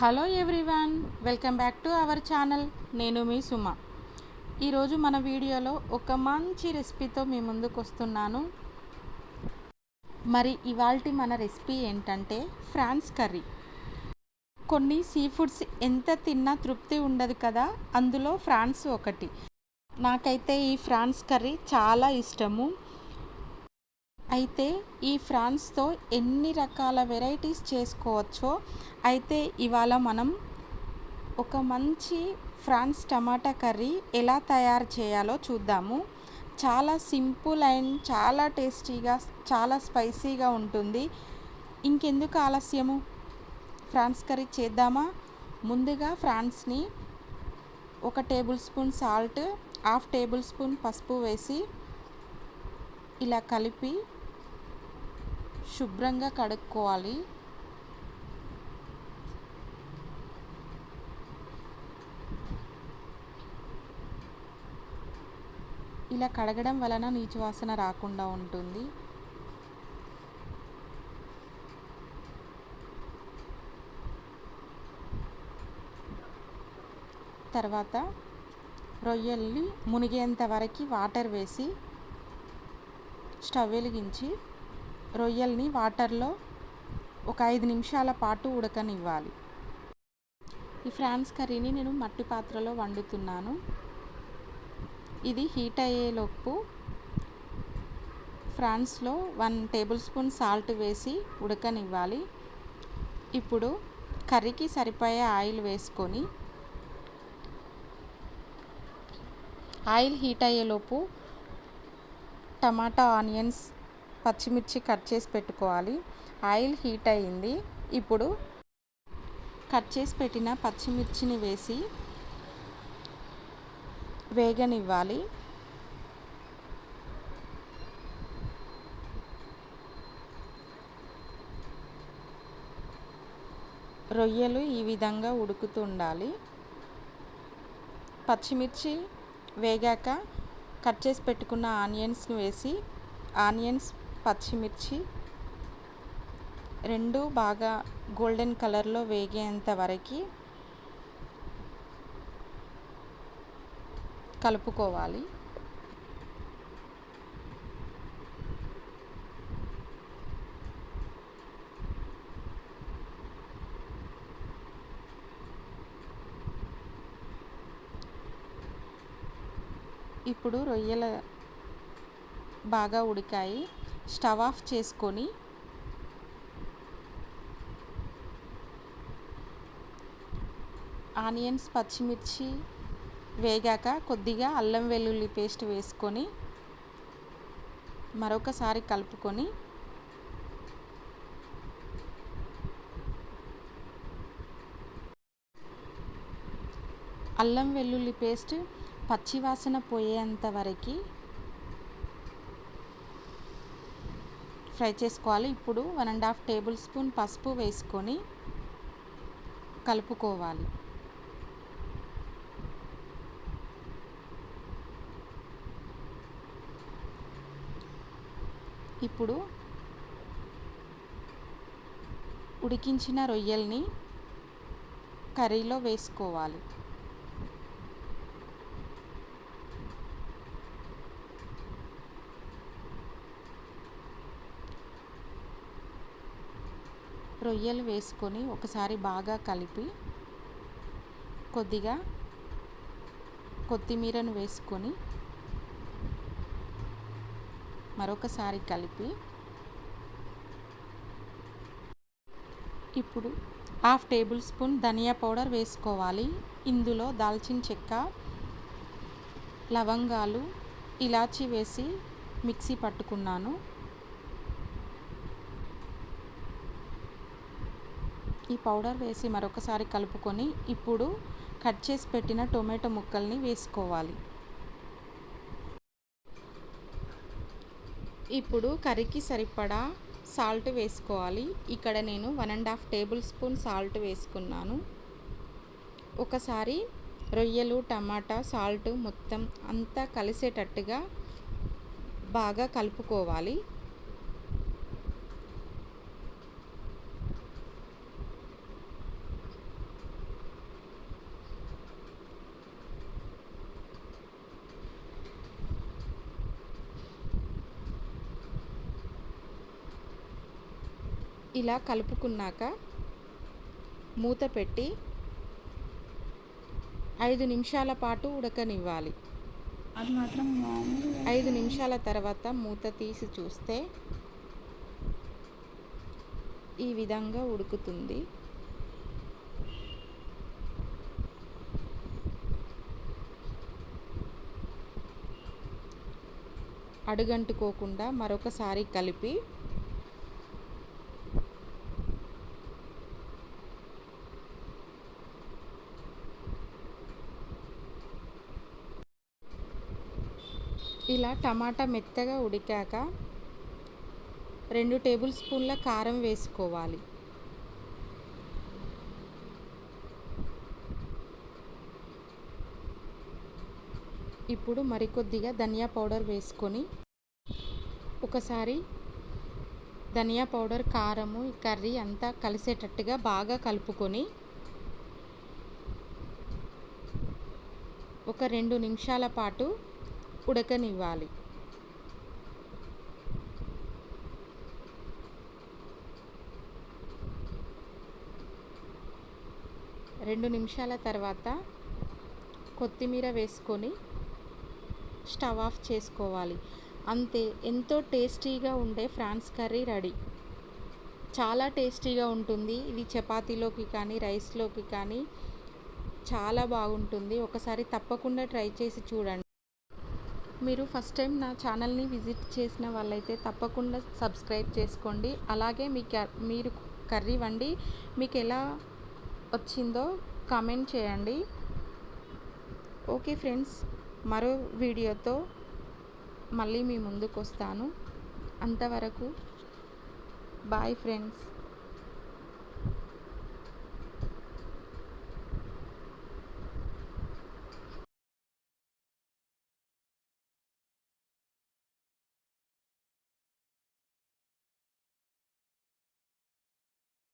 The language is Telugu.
Hello everyone welcome back to our channel. నేను మీ సుమ. ఈరోజు మన వీడియోలో ఒక మంచి రెసిపీతో మీ ముందుకు వస్తున్నాను. మరి ఇవాల్టి మన రెసిపీ ఏంటంటే ఫ్రాన్స్ కర్రీ. కొన్ని సీ ఫుడ్స్ ఎంత తిన్నా తృప్తి ఉండదు కదా అందులో ఫ్రాన్స్ ఒకటి. నాకైతే ఈ ఫ్రాన్స్ కర్రీ చాలా ఇష్టము. అయితే ఈ ఫ్రాన్స్తో ఎన్ని రకాల వెరైటీస్ చేసుకోవచ్చో అయితే ఇవాళ మనం ఒక మంచి ఫ్రాన్స్ టమాటా కర్రీ ఎలా తయారు చేయాలో చూద్దాము. చాలా సింపుల్ అండ్ చాలా టేస్టీగా చాలా స్పైసీగా ఉంటుంది. ఇంకెందుకు ఆలస్యము? ఫ్రాన్స్ కర్రీ చేద్దామా? ముందుగా ఫ్రాన్స్ని ఒక tablespoon salt half tablespoon పసుపు వేసి ఇలా కలిపి శుభ్రంగా కడుక్కోవాలి. ఇలా కడగడం వలన నీచు వాసన రాకుండా ఉంటుంది. తర్వాత రొయ్యల్ని మునిగేంత వరకు వాటర్ వేసి స్టవ్ వెలిగించి రొయ్యల్ని వాటర్లో ఒక ఐదు నిమిషాల పాటు ఉడకనివ్వాలి. ఈ ఫ్రాన్స్ కర్రీని నేను మట్టి పాత్రలో వండుతున్నాను. ఇది హీట్ అయ్యేలోపు ఫ్రాన్స్లో వన్ టేబుల్ స్పూన్ సాల్ట్ వేసి ఉడకనివ్వాలి. ఇప్పుడు కర్రీకి సరిపోయే ఆయిల్ వేసుకొని ఆయిల్ హీట్ అయ్యేలోపు టమాటా ఆనియన్స్ పచ్చిమిర్చి కట్ చేసి పెట్టుకోవాలి. ఆయిల్ హీట్ అయ్యింది. ఇప్పుడు కట్ చేసి పెట్టిన పచ్చిమిర్చిని వేసి వేగనివ్వాలి. రొయ్యలు ఈ విధంగా ఉడుకుతుండాలి పచ్చిమిర్చి వేగాక కట్ చేసి పెట్టుకున్న ఆనియన్స్ను వేసి ఆనియన్స్ పచ్చిమిర్చి రెండు బాగా గోల్డెన్ కలర్లో వేగేంత వరకు కలుపుకోవాలి. ఇప్పుడు రొయ్యల బాగా ఉడికాయి. స్టవ్ ఆఫ్ చేసుకొని ఆనియన్స్ పచ్చిమిర్చి వేగాక కొద్దిగా అల్లం వెల్లుల్లి పేస్ట్ వేసుకొని మరొకసారి కలుపుకొని అల్లం వెల్లుల్లి పేస్ట్ పచ్చివాసన పోయేంత వరకు ఫ్రై చేసుకోవాలి. ఇప్పుడు one and half tablespoon పసుపు వేసుకొని కలుపుకోవాలి. ఇప్పుడు ఉడికించిన రొయ్యల్ని కర్రీలో వేసుకోవాలి. రొయ్యలు వేసుకొని ఒకసారి బాగా కలిపి కొద్దిగా కొత్తిమీరను వేసుకొని మరొకసారి కలిపి ఇప్పుడు హాఫ్ టేబుల్ స్పూన్ ధనియా పౌడర్ వేసుకోవాలి. ఇందులో దాల్చిన చెక్క లవంగాలు ఇలాచి వేసి మిక్సీ పట్టుకున్నాను. ఈ పౌడర్ వేసి మరొకసారి కలుపుకొని ఇప్పుడు కట్ చేసి పెట్టిన టొమాటో ముక్కల్ని వేసుకోవాలి. ఇప్పుడు కర్రీకి సరిపడా సాల్ట్ వేసుకోవాలి. ఇక్కడ నేను one and half tablespoon salt వేసుకున్నాను. ఒకసారి రొయ్యలు టమాటా సాల్ట్ మొత్తం అంతా కలిసేటట్టుగా బాగా కలుపుకోవాలి. ఇలా కలుపుకున్నాక మూత పెట్టి ఐదు నిమిషాల పాటు ఉడకనివ్వాలి. అది మాత్రం ఐదు నిమిషాల తర్వాత మూత తీసి చూస్తే ఈ విధంగా ఉడుకుతుంది. అడుగంటుకోకుండా మరొకసారి కలిపి ఇలా టమాటా మెత్తగా ఉడికాక రెండు టేబుల్ స్పూన్ల కారం వేసుకోవాలి. ఇప్పుడు మరికొద్దిగా ధనియా పౌడర్ వేసుకొని ఒకసారి ధనియా పౌడర్ కారము ఈ కర్రీ అంతా కలిసేటట్టుగా బాగా కలుపుకొని ఒక రెండు నిమిషాల పాటు ఉడకనివ్వాలి. రెండు నిమిషాల తర్వాత కొత్తిమీర వేసుకొని స్టవ్ ఆఫ్ చేసుకోవాలి. అంతే ఎంతో టేస్టీగా ఉండే ఫ్రాన్స్ కర్రీ రెడీ. చాలా టేస్టీగా ఉంటుంది. ఇది చపాతీలోకి కానీ రైస్లోకి కానీ చాలా బాగుంటుంది. ఒకసారి తప్పకుండా ట్రై చేసి చూడండి. మీరు ఫస్ట్ టైం నా ఛానల్ని విజిట్ చేసిన వాళ్ళైతే తప్పకుండా సబ్స్క్రైబ్ చేసుకోండి. అలాగే మీ మీరు కర్రీ వండి మీకు ఎలా వచ్చిందో కామెంట్ చేయండి. ఓకే ఫ్రెండ్స్ మరో వీడియోతో మళ్ళీ మీ ముందుకు వస్తాను అంతవరకు బాయ్ ఫ్రెండ్స్.